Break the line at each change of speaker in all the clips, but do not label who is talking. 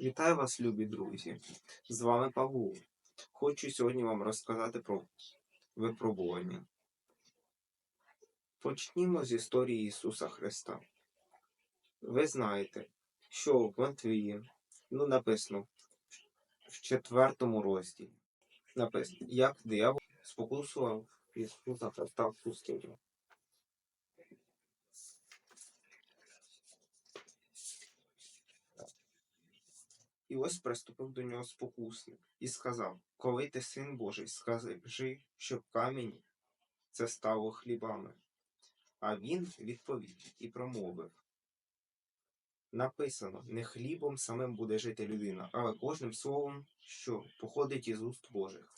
Вітаю вас, любі друзі! З вами Павло. Хочу сьогодні вам розказати про випробування. Почнімо з історії Ісуса Христа. Ви знаєте, що в Матвії, ну, написано в четвертому розділі, написано, як диявол спокусував Ісуса Христа в пустині. І ось приступив до нього спокусник і сказав: Коли ти син Божий, скажи, щоб камінь це стало хлібами. А він відповів і промовив. Написано, не хлібом самим буде жити людина, але кожним словом, що походить із уст Божих.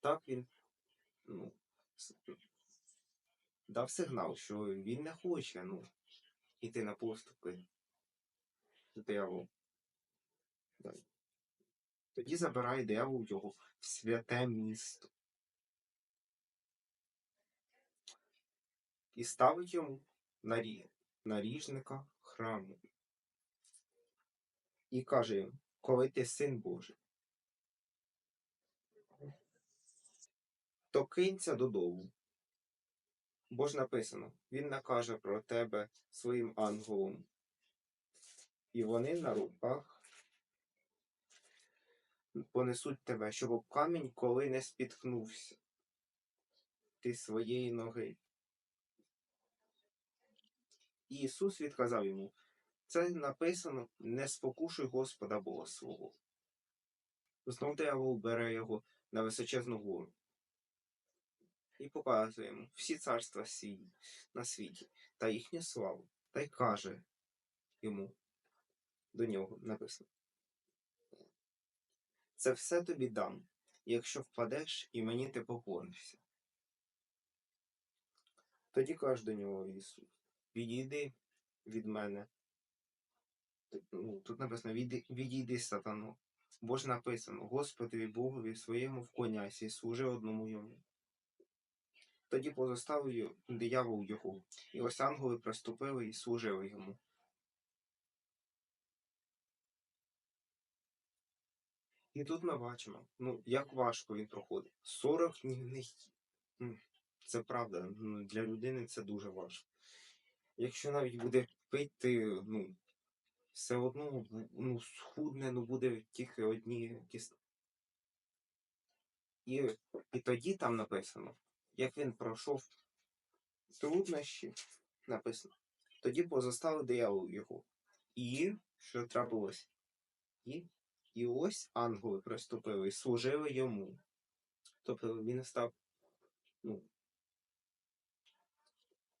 Так він ну, дав сигнал, що він не хоче ну, йти на поступки з Тоді забирає диявол його в святе місто. І ставить йому нарі... наріжника храму. І каже йому, коли ти син Божий, то кинься додому. Бо ж написано, він накаже про тебе своїм ангелом. І вони на руках понесуть тебе, щоб об камінь коли не спіткнувся ти своєї ноги. І Ісус відказав йому, це написано, не спокушуй Господа Бога свого. Знов диявол бере його на височезну гору і показує йому всі царства на світі та їхню славу, та й каже йому до нього написано. Це все тобі дам, якщо впадеш і мені ти поклонишся. Тоді каже до нього Ісус, відійди від мене. Ну, тут написано, відійди, сатано. Бо ж написано, Господові Богові своєму вклоняйся і служи одному йому. Тоді позоставив диявол його, і ось ангели приступили і служили йому. І тут ми бачимо, ну, як важко він проходить. 40 днів. Це правда, ну, для людини це дуже важко. Якщо навіть буде пити, ну, все одно ну, схудне, ну буде тільки одні кіс. І, і тоді там написано, як він пройшов труднощі, написано, тоді позоставив диявол його. І що трапилось? І, і ось ангели приступили і служили йому. Тобто він став, ну,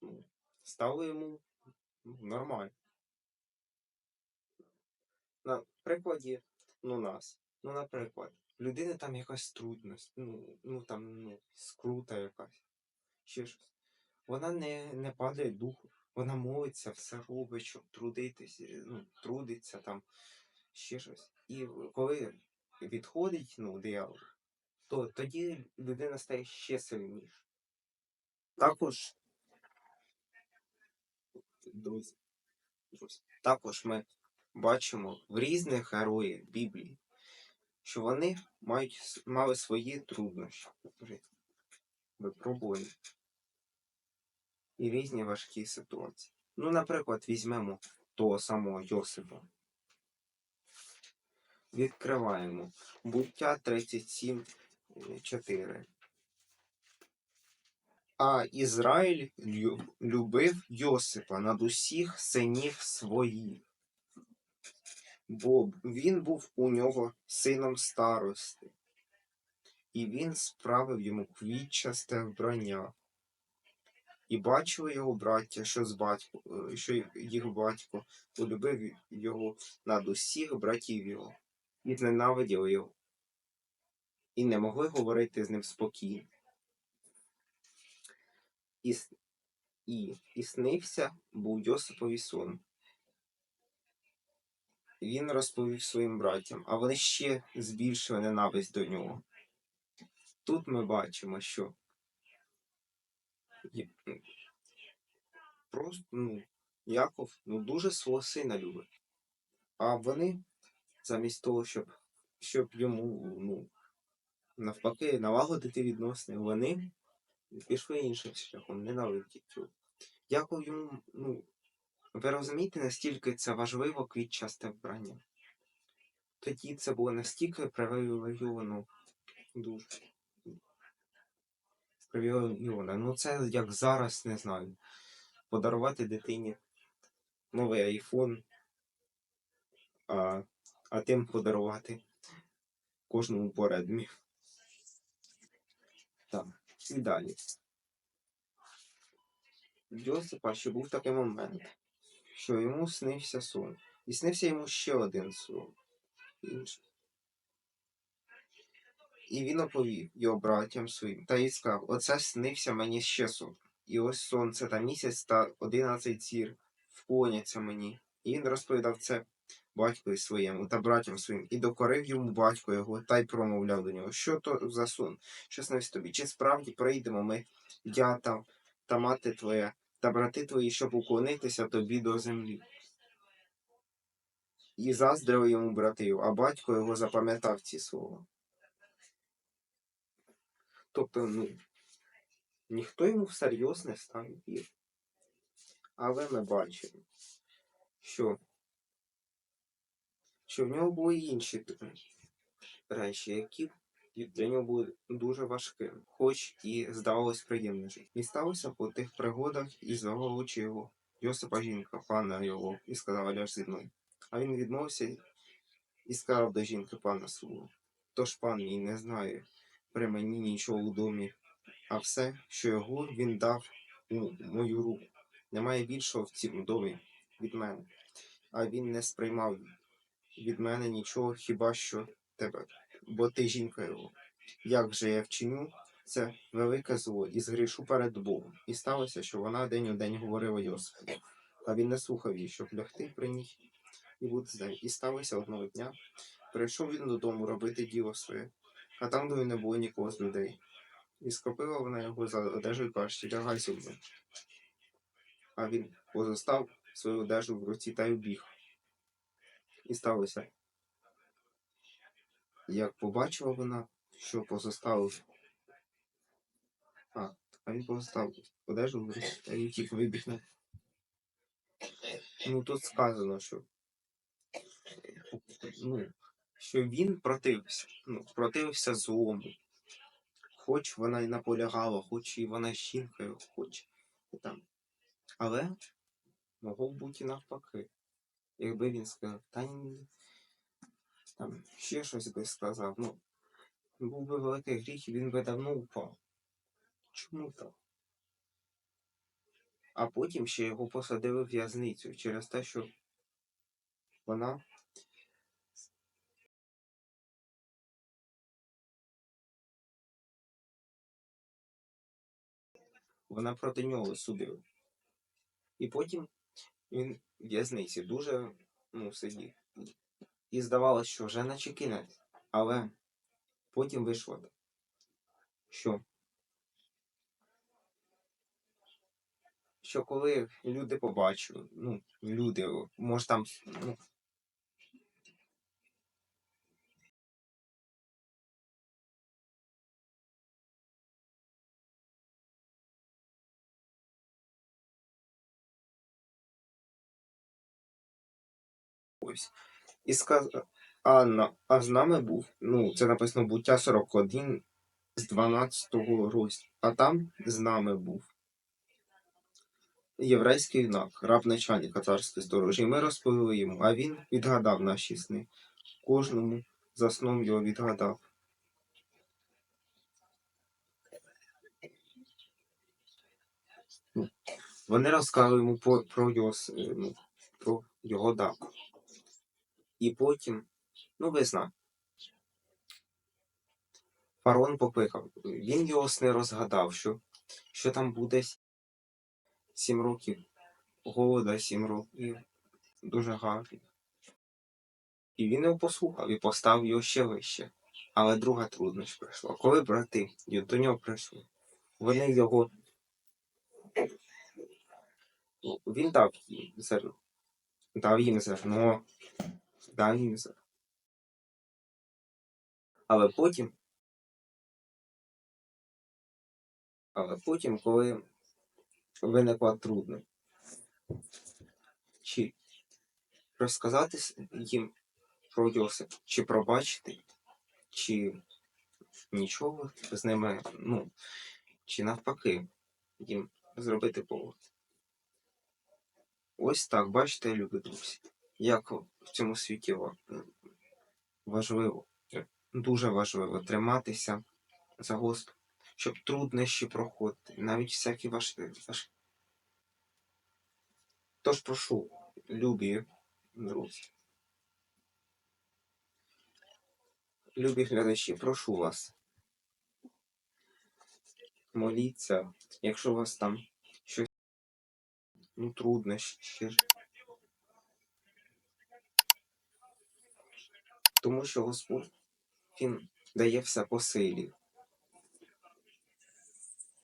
ну стало йому нормально. На прикладі ну, нас. Ну, наприклад, в людини там якась трудність, ну, ну там ну, скрута якась, ще щось. Вона не, не падає духу, вона молиться, все робить, щоб трудитись, ну, трудиться там, ще щось. І коли відходить ну, диявол, то тоді людина стає ще сильніша. Також, друзі, друзі, також ми бачимо в різних героїв Біблії, що вони мають, мали свої труднощі, випробування і різні важкі ситуації. Ну, наприклад, візьмемо того самого Йосипа. Відкриваємо буття 37, 4. А Ізраїль любив Йосипа над усіх синів своїх, бо він був у нього сином старости, і він справив йому квітчасте вбрання. І бачили його браття, що з батько, е, що їх батько полюбив його над усіх братів його, і зненавиділи його, і не могли говорити з ним спокійно. І, і, і снився був Йосипові сон. Він розповів своїм братям, а вони ще збільшили ненависть до нього. Тут ми бачимо, що просто ну, Яков ну, дуже свого сина любить. А вони, замість того, щоб, щоб йому, ну, навпаки, налагодити відносини, вони пішли іншим шляхом, ненавидять його. Яков йому, ну, ви розумієте, настільки це важливо квітчасте вбрання? Тоді це було настільки привілейовано дуже. Привілейовано. Ну це як зараз, не знаю. Подарувати дитині новий айфон, а, а тим подарувати кожному по редмі. Так, і далі. Йосипа ще був такий момент, що йому снився сон. І снився йому ще один сон. Інший. І він оповів його братям своїм та й сказав: Оце снився мені ще сон. І ось сонце та місяць та одинадцять зір вклоняться мені. І він розповідав це батькові своєму та братям своїм, і докорив йому батько його, та й промовляв до нього, що то за сон, що снився тобі? Чи справді прийдемо ми, я та, та мати твоя, та брати твої, щоб уклонитися тобі до землі? І заздрили йому його, а батько його запам'ятав ці слова. Тобто, ну, ніхто йому всерйоз не став вірити. Але ми бачимо, що, що в нього були інші речі, які для нього були дуже важкими, хоч і здавалось приємне життя. І сталося по тих пригодах і його Йосипа жінка, пана його, і сказала ляж зі мною. А він відмовився і сказав до жінки пана свого. Тож пан мій не знає при мені нічого у домі, а все, що його він дав у мою руку. Немає більшого в цьому домі від мене, а він не сприймав від мене нічого, хіба що тебе, бо ти жінка його. Як же я вчиню це велике зло і згрішу перед Богом. І сталося, що вона день у день говорила Йосифу, а він не слухав її, щоб лягти при ній і бути з нею. І сталося одного дня. Прийшов він додому робити діло своє, а там до не було нікого з людей. І схопила вона його за одежу і каже, лягай мною. А він позостав свою одежу в руці та й убіг. І сталося. Як побачила вона, що позоставив. А, а він позостав одежу в руці та й вибіг на. Ну тут сказано, що. Ну, що він противився. Ну, противився злому. Хоч вона й наполягала, хоч і вона жінкою, хоч і там. Але могло бути навпаки. Якби він сказав, та ні, там ще щось би сказав, ну, був би великий гріх, і він би давно упав. Чому так? А потім ще його посадили в в'язницю через те, що вона вона проти нього судила. І потім він в'язниці дуже ну, сидів. І здавалося, що вже наче кінець. Але потім вийшло що, що коли люди побачили, ну, люди, може там, ну, ось. І сказ... а, а з нами був, ну, це написано буття 41 з 12 розділу, а там з нами був. Єврейський юнак, раб начальника царської і ми розповіли йому, а він відгадав наші сни. Кожному за сном його відгадав. Ну, Вони розказали йому про, про, його, ну, про його дар. І потім, ну ви знаєте, фараон покликав. Він його сни розгадав, що, що там буде сім років голода, сім років дуже гарно. І він його послухав і поставив його ще вище. Але друга трудність прийшла. Коли брати до нього прийшли, вони його. Він дав їм зерно. Дав їм зерно, дані. Але потім, але потім, коли виникла трудність, чи розказати їм про Йосип, чи пробачити, чи нічого з ними, ну, чи навпаки, їм зробити поворот. Ось так, бачите, любі друзі, як в цьому світі важливо, е, дуже важливо триматися за Господа, щоб труднощі проходити, навіть всякі важкі. Тож прошу, любі друзі, любі глядачі, прошу вас, моліться, якщо у вас там щось ну, труднощі. Тому що Господь Він дає все по силі.